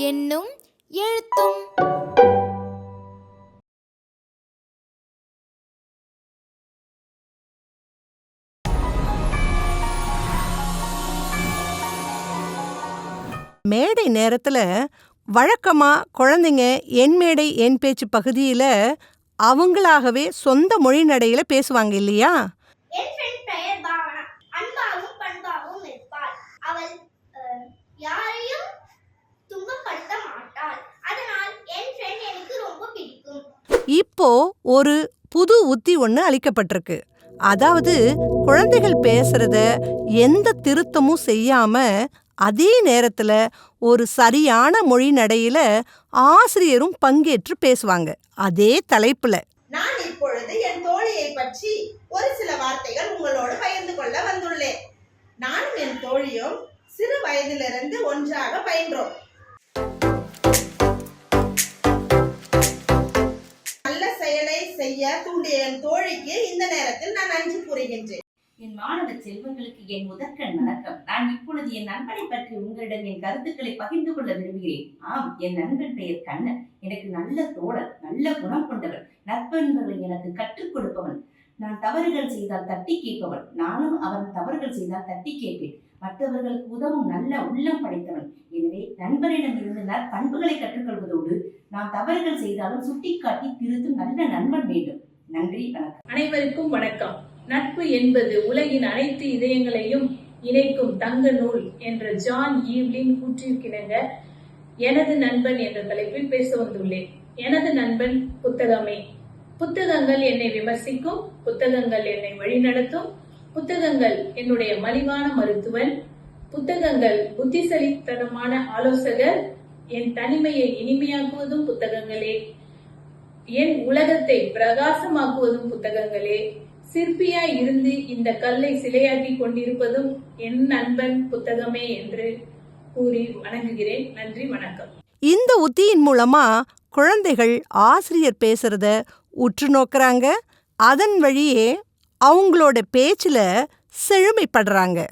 என்னும் எழுத்தும். மேடை நேரத்துல வழக்கமா குழந்தைங்க என் மேடை என் பேச்சு பகுதியில அவங்களாகவே சொந்த மொழி நடையில பேசுவாங்க இல்லையா? என் ஃப்ரெண்ட் பெயர் பாவனா. அன்பாகவும் பண்பாகவும் இருப்பாள். அவள் அஹ், யாரையும் துன்பப்படுத்த மாட்டாள். அதனால் என் ஃப்ரெண்ட் எனக்கு ரொம்ப பிடிக்கும். இப்போ ஒரு புது உத்தி ஒன்று அளிக்கப்பட்டிருக்கு. அதாவது குழந்தைகள் பேசுறத எந்த திருத்தமும் செய்யாம அதே நேரத்தில் ஒரு சரியான மொழி நடையில ஆசிரியரும் பங்கேற்று பேசுவாங்க. அதே தலைப்புல. நான் இப்பொழுது என் தோழியை பற்றி ஒரு சில வார்த்தைகள் உங்களோடு பகிர்ந்து கொள்ள வந்துள்ளேன். நானும் என் தோழியும் சிறு வயதிலிருந்து ஒன்றாக பயின்றோம். நல்ல செயலை செய்ய தூண்டிய என் தோழிக்கு இந்த நேரத்தில் நான் நன்றி கூறுகின்றேன். என் மாணவ செல்வங்களுக்கு என் முதற்கண் வணக்கம். நான் இப்பொழுது என் நண்பனை பற்றி உங்களிடம் என் கருத்துக்களை பகிர்ந்து கொள்ள விரும்புகிறேன். ஆம் என் நண்பன் பெயர் கண்ணன். எனக்கு நல்ல தோழர் நல்ல குணம் கொண்டவர் நற்பண்புகளை எனக்கு கற்றுக் கொடுப்பவன். நான் தவறுகள் செய்தால் தட்டி கேட்பவன். நானும் அவன் தவறுகள் செய்தால் தட்டி கேட்பேன். மற்றவர்களுக்கு உதவும் நல்ல உள்ளம் படைத்தவன். எனவே நண்பரிடம் இருந்து நற்பண்புகளை கற்றுக்கொள்வதோடு நான் தவறுகள் செய்தாலும் சுட்டிக்காட்டி திருத்தும் நல்ல நண்பன் வேண்டும். நன்றி வணக்கம். அனைவருக்கும் வணக்கம். நட்பு என்பது உலகின் அனைத்து இதயங்களையும் இணைக்கும் தங்க நூல் என்ற ஜான் ஈவ்லின் கூற்றிற்கிணங்க எனது நண்பன் என்ற தலைப்பில் பேச வந்துள்ளேன். எனது நண்பன் புத்தகமே. புத்தகங்கள் என்னை விமர்சிக்கும் புத்தகங்கள் என்னை வழிநடத்தும் புத்தகங்கள் என்னுடைய மலிவான மருத்துவன் புத்தகங்கள் புத்திசலித்தனமான ஆலோசகர் என் தனிமையை இனிமையாக்குவதும் புத்தகங்களே என் உலகத்தை பிரகாசமாக்குவதும் புத்தகங்களே சிற்பியாய் இருந்து இந்த கல்லை சிலையாக்கி கொண்டிருப்பதும் என் நண்பன் புத்தகமே என்று கூறி வணங்குகிறேன். நன்றி வணக்கம். இந்த உத்தியின் மூலமா குழந்தைகள் ஆசிரியர் பேசுறத உற்று நோக்கிறாங்க. அதன் வழியே அவங்களோட பேச்சில் செழுமைப்படுறாங்க.